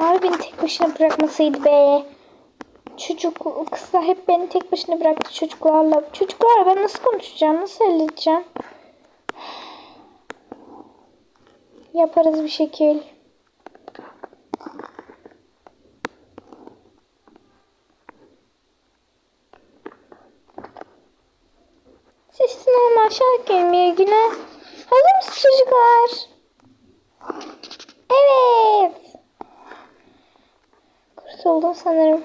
Bari beni tek başına bırakmasaydı be. Çocuk kızlar hep beni tek başına bıraktı çocuklarla. Çocuklarla ben nasıl konuşacağım? Nasıl halledeceğim? Yaparız bir şekil. Sessiz olma aşağı gelmeye güne. Hazır mısınız çocuklar? Evet. Kurtuldum sanırım.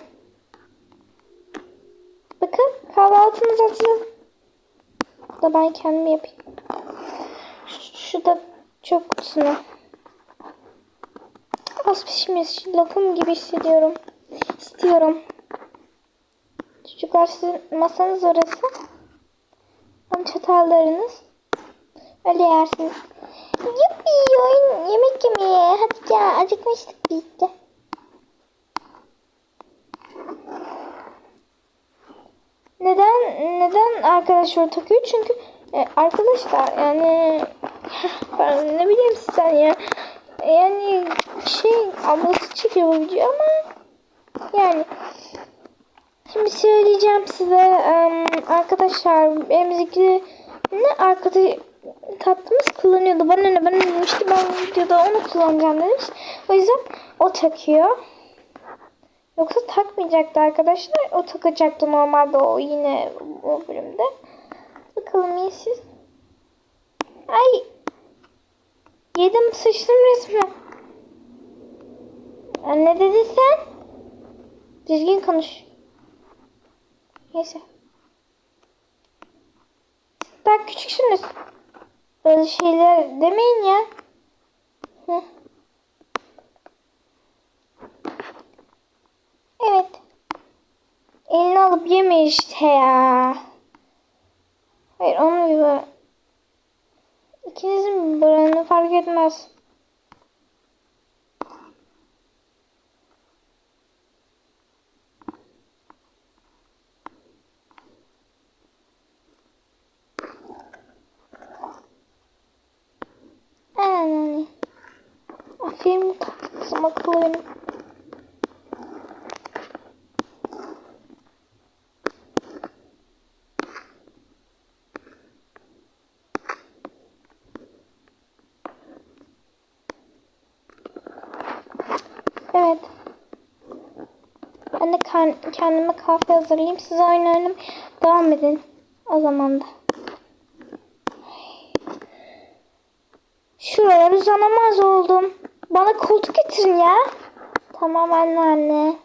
Bakın kahvaltınız hazır. Da ben kendim yapayım. Şu, şu da çöp kutusuna. Az pişmiş lafım gibi hissediyorum. İstiyorum. Çocuklar sizin masanız orası. Tam çatallarınız. Öyle yersiniz. Yuppi oyun yemek yemeye. Hadi gel acıkmıştık biz. Neden neden arkadaşlar takıyor? Çünkü e, arkadaşlar yani ben ne bileyim sizden ya. Yani şey ablası çekiyor bu video ama yani Şimdi söyleyeceğim size em, arkadaşlar elimizdeki ne arkadaş tatlımız kullanıyordu. Bana ne bana demişti ben videoda onu kullanacağım demiş. O yüzden o takıyor. Yoksa takmayacaktı arkadaşlar. O takacaktı normalde o yine o bölümde. Bakalım iyi siz. Ay. Yedim sıçtım resmen. Ne dedin sen? Düzgün konuş. Neyse. Daha küçüksünüz. Böyle şeyler demeyin ya. Hı. Evet. Elini alıp yeme işte ya. Hayır onu böyle. İkinizin buranı fark etmez. Aynen. Aferin tatlı kızım akıllı benim. Evet. Ben kendime kahve hazırlayayım. Siz oynayalım. Devam edin. O zaman da. Şuralar uzanamaz oldum. Bana koltuk getirin ya. Tamam anne anne.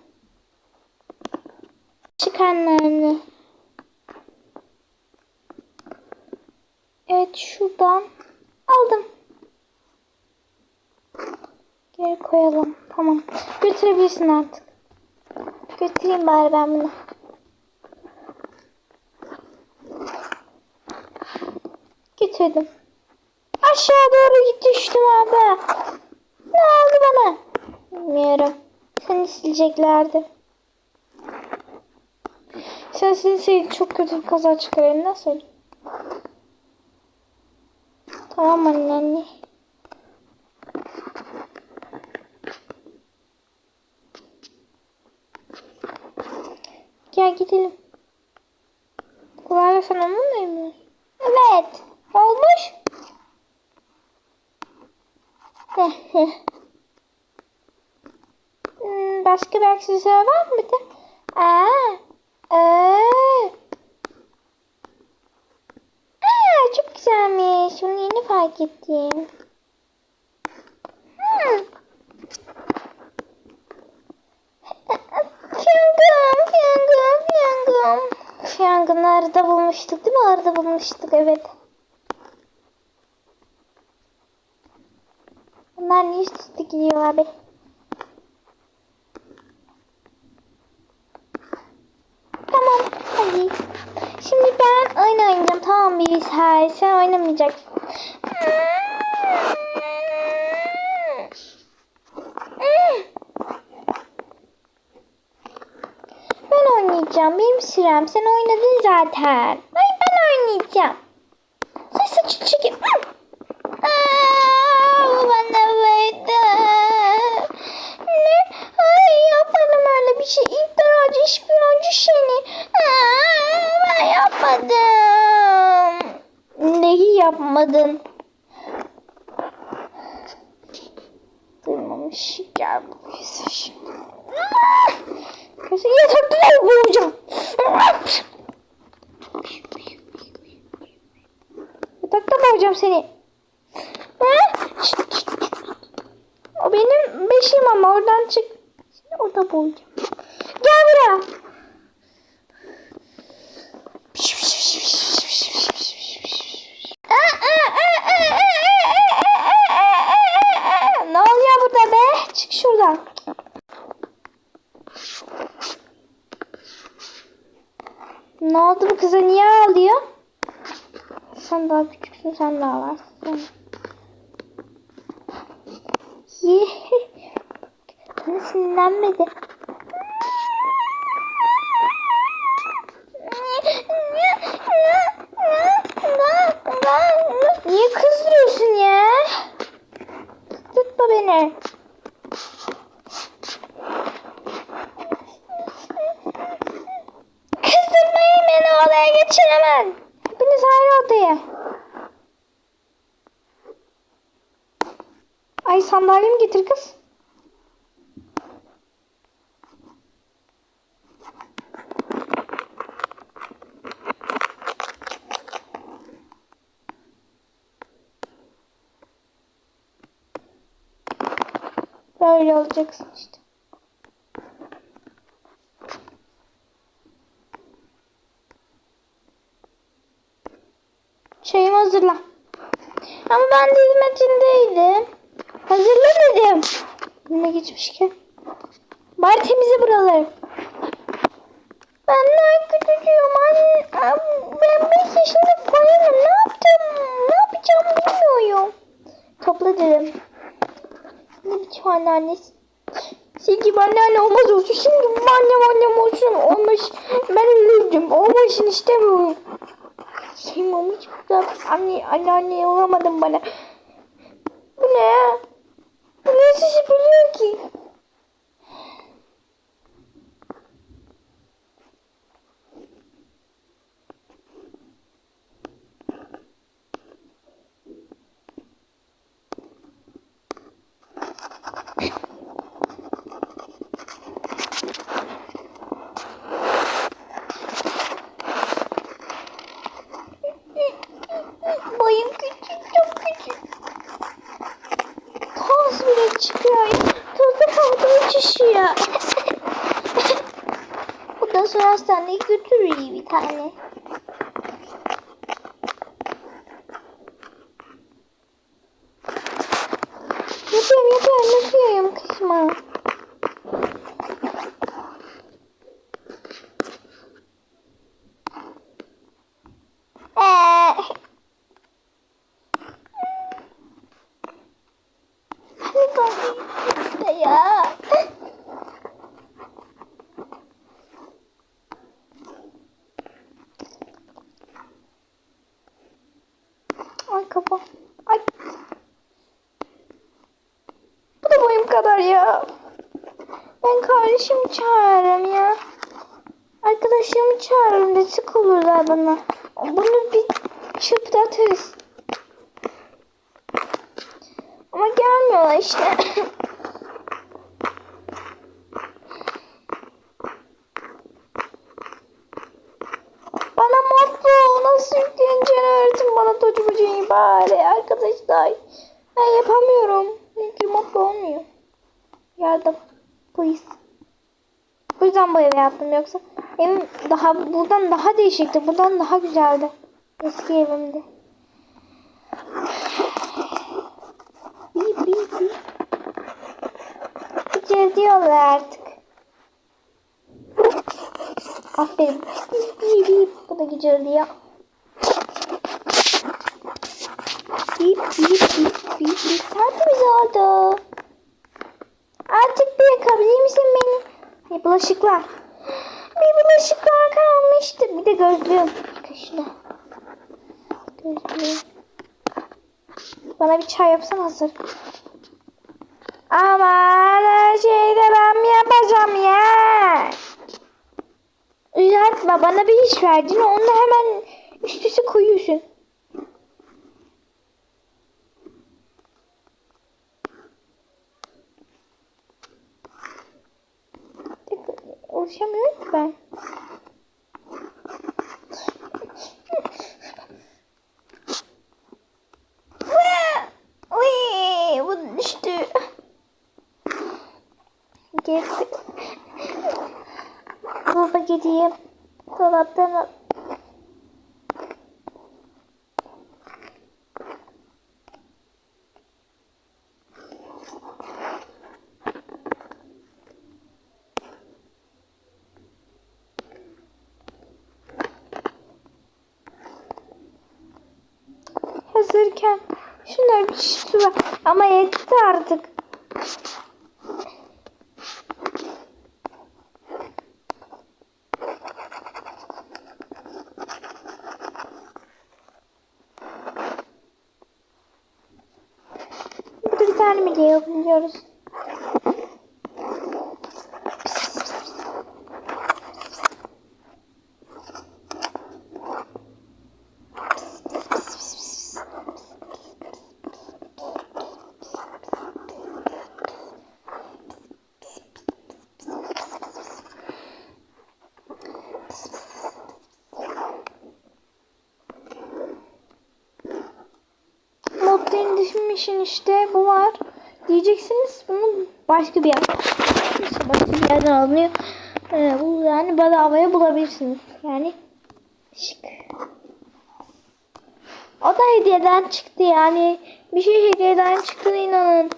Çık anne anne. Evet şuradan aldım. Geri koyalım. Tamam. Götürebilirsin artık. Götüreyim bari ben bunu. Getirdim. Aşağı doğru git düştüm abi. Ne oldu bana? Bilmiyorum. Seni sileceklerdi. Sen silseydin çok kötü bir kaza çıkarırdın. Nasıl? Tamam anne anne. Gel gidelim. Kulağıyla sen onunla mı? Evet. Olmuş. Hmm, Başka bir aksesuar var mı de? Aa, aa. Aa, çok güzelmiş. Bunu yeni fark ettim. Hmm. Fiyangım, fiyangım, fiyangım. Fiyangını arada bulmuştuk değil mi? Arada bulmuştuk evet. Bunlar niye üst üste gidiyor abi? Tamam hadi. Şimdi ben oyun oynayacağım tamam bilgisayar. Sen oynamayacaksın. oynayacağım. Benim sıram. Sen oynadın zaten. Ay ben oynayacağım. Sen saçı çekip. Bana verdi. Ne? Ay yapmadım öyle bir şey. İftiracı, işbiracı seni. Aa, ben yapmadım. Neyi yapmadın? Duymamış. Gel buraya şimdi. Kesin yatakta boğacağım. Yatakta boğacağım seni. O benim beşiğim ama oradan çık. Seni orada boğacağım. Gel buraya. Ne oluyor burada be? Çık şuradan. Ne oldu bu kıza niye ağlıyor? Sen daha küçüksün sen de ağlarsın. Bana sinirlenmedi. Niye kızdırıyorsun ya? Tutma beni. Kızdırmayın beni odaya geçin hemen. Odaya. Ay sandalyemi getir kız. Böyle olacaksın işte. Çayımı hazırla. Ama ben de hizmetindeydim. Hazırla dedim. Önüme geçmişken. Bari temizle buraları. Ben daha küçücüğüm anne. Ben 5 yaşında falanım. Ne yaptım? Ne yapacağımı bilmiyorum. Topla dedim. Ne biçim anneannesi? Senin gibi anneanne olmaz olsun. Şimdi annem annem olsun. Olmuş. Ben ölürdüm. Olmasın istemiyorum. Onu hiç güzel anne, anneanne olamadın bana. Bu ne? Bu ne sesi biliyor ki? Hastaneye götüreyim bir tane. Yapıyorum yapıyorum yapıyorum kızma. Eee. Hadi bakayım işte ya. Ay kafa. Ay. Bu da boyum kadar ya. Ben kardeşimi çağırırım ya. Arkadaşımı çağırırım da sık olurlar bana. Bunu bir çıplatarız. Ama gelmiyorlar işte. bana mutlu nasıl yükleneceğini öğretin bana tocu bari arkadaşlar. Ben yapamıyorum. Çünkü mutlu olmuyor. Yardım. Please. Bu yüzden bu evi yaptım yoksa evim daha buradan daha değişikti. Buradan daha güzeldi. Eski evimdi. Bip bip bip. Gideceğiz diyorlar artık. Aferin. Bip bip bip. Bu da gideceğiz diyor. Bip bip bip bip bip. Tertemiz oldu. Yakabilir misin beni? Ay bulaşıklar. Bir bulaşıklar kalmıştı. Bir de gözlüğüm. Kaşına. Gözlüğüm. Bana bir çay yapsan hazır. Aman her şeyi de ben mi yapacağım ya? Yapma. Bana bir iş verdin. Onu hemen üst üste koyuyorsun. Ulaşamıyorum ki ben. Hazırken şunları bir su ver. Ama yetti artık. Bir tane mi yapabiliyoruz? Modern düşünmüşün işte bu var. Diyeceksiniz bunu başka bir yer. İşte başka bir yerden alınıyor. Ee, bu yani bedavaya bulabilirsiniz. Yani şık. O da hediyeden çıktı yani. Bir şey hediyeden çıktığına inanın.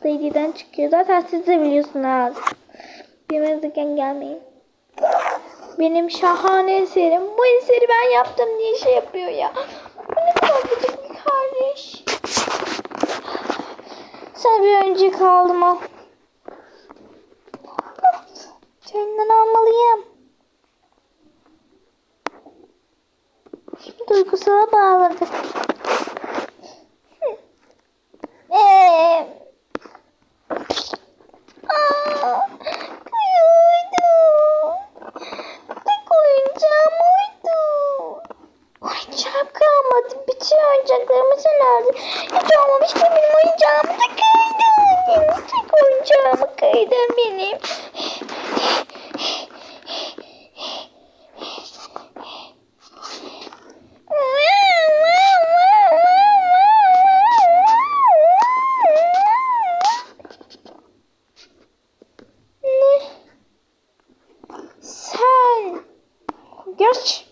O da hediyeden çıkıyor. Zaten siz de biliyorsunuz. Bilmezken gelmeyin. Benim şahane eserim. Bu eseri ben yaptım diye şey yapıyor ya. Bu ne kadar bir kardeş. Sana bir önce kaldım al. Senden almalıyım. Şimdi duygusala bağladık. Ee. Tek oyuncağım. Oyuncağım kalmadı. Bütün oyuncaklarımı sen aldın. Hiç olmamış ki benim oyuncağımı da Tek oyuncağımı kıydın benim. Sen geç.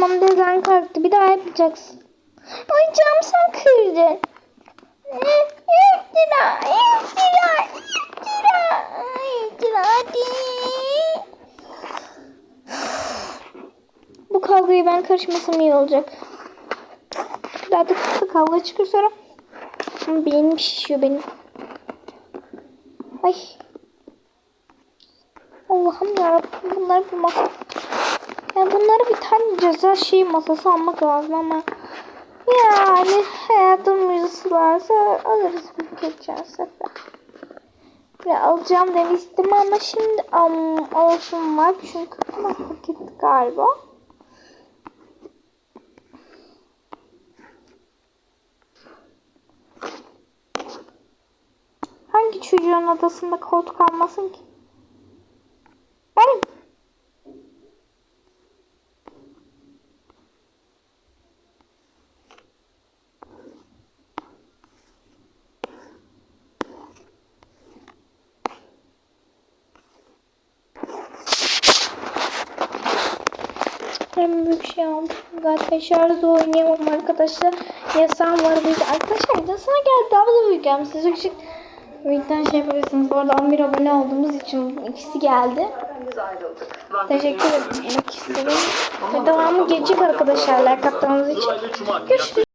Tamam dezen kalktı. Bir daha yapacaksın. Ay cam sen kırdın. İftira, iftira, iftira, iftira hadi. Bu kavgayı ben karışmasam iyi olacak. Daha da kavga çıkır sonra. Ama Beynim şişiyor benim. Ay. Allah'ım yarabbim bunları bir masa. Ya bunları bir tane ceza şey masası almak lazım ama yani hayatın müzesi varsa alırız bir geçen sefer. Ve alacağım demiştim ama şimdi um, olsun var çünkü ama paket galiba. Hangi çocuğun odasında koltuk almasın ki? Benim. Almışım. Zaten şarjda oynayamam arkadaşlar. Yasağım var bir. Arkadaşlar yasağına geldi. Daha da gelmiş. Siz küçük büyükten şey yapabilirsiniz. Bu arada 11 abone olduğumuz için ikisi geldi. Teşekkür etmek istedim. Ve devamı gelecek arkadaşlar. Like attığınız için. Görüşürüz.